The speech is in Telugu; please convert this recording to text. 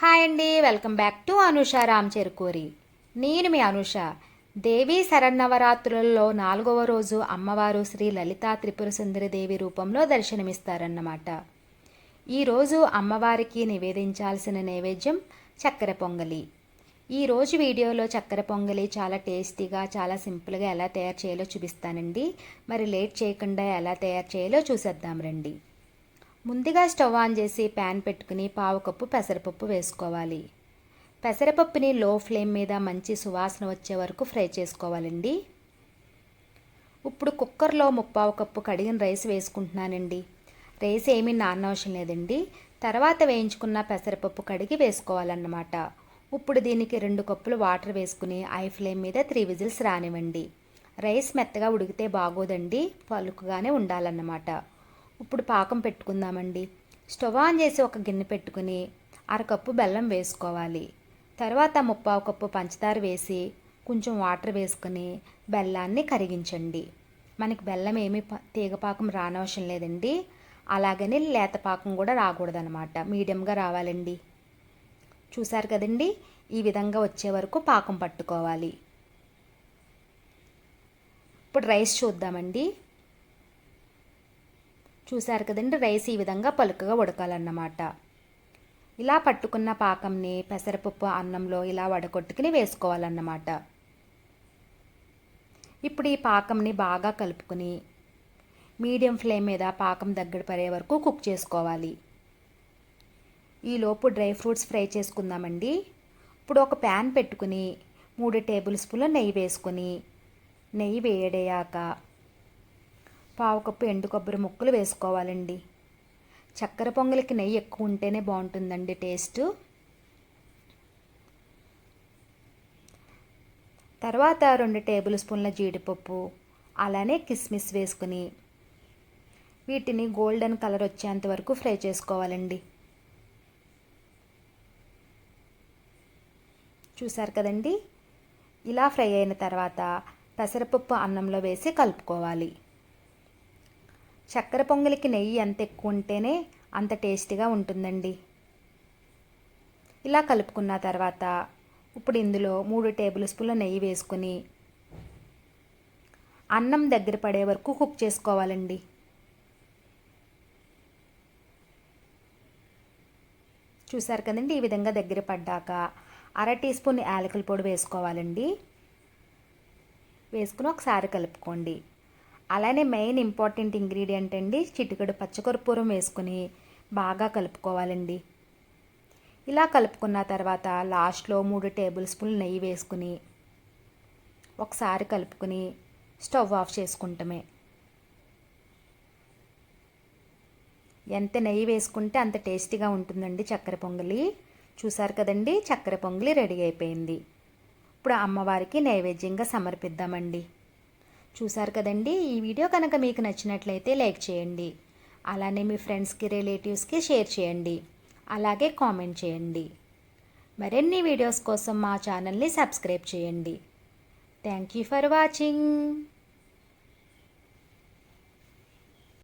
హాయ్ అండి welcome back to Anusha Ram Cherukuri. నేను మీ అనుష. దేవీ శరన్నవరాత్రులలో నాలుగవ రోజు అమ్మవారు శ్రీ లలితా త్రిపుర సుందరి దేవి రూపంలో దర్శనమిస్తారన్నమాట. ఈరోజు అమ్మవారికి నివేదించాల్సిన నైవేద్యం చక్కెర పొంగలి. ఈరోజు వీడియోలో చక్కెర పొంగలి చాలా టేస్టీగా చాలా సింపుల్గా ఎలా తయారు చేయాలో చూపిస్తానండి. మరి లేట్ చేయకుండా ఎలా తయారు చేయాలో చూసేద్దాం రండి. ముందుగా స్టవ్ ఆన్ చేసి ప్యాన్ పెట్టుకుని పావు కప్పు పెసరపప్పు వేసుకోవాలి. పెసరపప్పుని లో ఫ్లేమ్ మీద మంచి సువాసన వచ్చే వరకు ఫ్రై చేసుకోవాలండి. ఇప్పుడు కుక్కర్లో ముప్పావు కప్పు కడిగిన రైస్ వేసుకుంటున్నానండి. రైస్ ఏమీ నానవసరం లేదండి. తర్వాత వేయించుకున్న పెసరపప్పు కడిగి వేసుకోవాలన్నమాట. ఇప్పుడు దీనికి రెండు కప్పులు వాటర్ వేసుకుని ఐ ఫ్లేమ్ మీద త్రీ విజిల్స్ రానివ్వండి. రైస్ మెత్తగా ఉడికితే బాగోదండి. పలుకుగానే ఉండాలన్నమాట. ఇప్పుడు పాకం పెట్టుకుందామండి. స్టవ్ ఆన్ చేసి ఒక గిన్నె పెట్టుకుని అరకప్పు బెల్లం వేసుకోవాలి. తర్వాత ముప్పావు కప్పు పంచదార వేసి కొంచెం వాటర్ వేసుకుని బెల్లాన్ని కరిగించండి. మనకి బెల్లం ఏమీ తీగపాకం రానవసరం లేదండి. అలాగని లేత పాకం కూడా రాకూడదనమాట. మీడియంగా రావాలండి. చూసారు కదండి? ఈ విధంగా వచ్చే వరకు పాకం పట్టుకోవాలి. ఇప్పుడు రైస్ చూద్దామండి. చూసారు కదండి రైస్ ఈ విధంగా పలుకగా ఉడకాలన్నమాట. ఇలా పట్టుకున్న పాకంని పెసరపప్పు అన్నంలో ఇలా వడకొట్టుకుని వేసుకోవాలన్నమాట. ఇప్పుడు ఈ పాకంని బాగా కలుపుకొని మీడియం ఫ్లేమ్ మీద పాకం దగ్గర పడే వరకు కుక్ చేసుకోవాలి. ఈలోపు డ్రై ఫ్రూట్స్ ఫ్రై చేసుకుందామండి. ఇప్పుడు ఒక ప్యాన్ పెట్టుకుని మూడు టేబుల్ స్పూన్ల నెయ్యి వేసుకొని నెయ్యి వేడయ్యాక పావు కప్పు ఎండు కొబ్బరి ముక్కలు వేసుకోవాలండి. చక్కెర పొంగలికి నెయ్యి ఎక్కువ ఉంటేనే బాగుంటుందండి టేస్ట్. తర్వాత రెండు టేబుల్ స్పూన్ల జీడిపప్పు అలానే కిస్మిస్ వేసుకుని వీటిని గోల్డెన్ కలర్ వచ్చేంత వరకు ఫ్రై చేసుకోవాలండి. చూసారు కదండి? ఇలా ఫ్రై అయిన తర్వాత పెసరపప్పు అన్నంలో వేసి కలుపుకోవాలి. చక్కెర పొంగలికి నెయ్యి ఎంత ఎక్కువ ఉంటేనే అంత టేస్టీగా ఉంటుందండి. ఇలా కలుపుకున్న తర్వాత ఇప్పుడు ఇందులో మూడు టేబుల్ స్పూన్ల నెయ్యి వేసుకుని అన్నం దగ్గర పడే వరకు కుక్ చేసుకోవాలండి. చూసారు కదండి ఈ విధంగా దగ్గర పడ్డాక అర టీ స్పూన్ యాలకుల పొడి వేసుకోవాలండి. వేసుకుని ఒకసారి కలుపుకోండి. అలానే మెయిన్ ఇంపార్టెంట్ ఇంగ్రీడియంట్ అండి చిటికెడు పచ్చకర్పూరం వేసుకుని బాగా కలుపుకోవాలండి. ఇలా కలుపుకున్న తర్వాత లాస్ట్లో మూడు టేబుల్ స్పూన్లు నెయ్యి వేసుకుని ఒకసారి కలుపుకుని స్టవ్ ఆఫ్ చేసుకుంటమే. ఎంత నెయ్యి వేసుకుంటే అంత టేస్టీగా ఉంటుందండి చక్కెర పొంగలి. చూసారు కదండి చక్కెర పొంగలి రెడీ అయిపోయింది. ఇప్పుడు అమ్మవారికి నైవేద్యంగా సమర్పిద్దామండి. చూశారు కదండి. ఈ వీడియో కనుక మీకు నచ్చినట్లయితే లైక్ చేయండి. అలానే మీ ఫ్రెండ్స్కి రిలేటివ్స్కి షేర్ చేయండి. అలాగే కామెంట్ చేయండి. మరిన్ని వీడియోస్ కోసం మా ఛానల్ని సబ్స్క్రైబ్ చేయండి. Thank you for watching.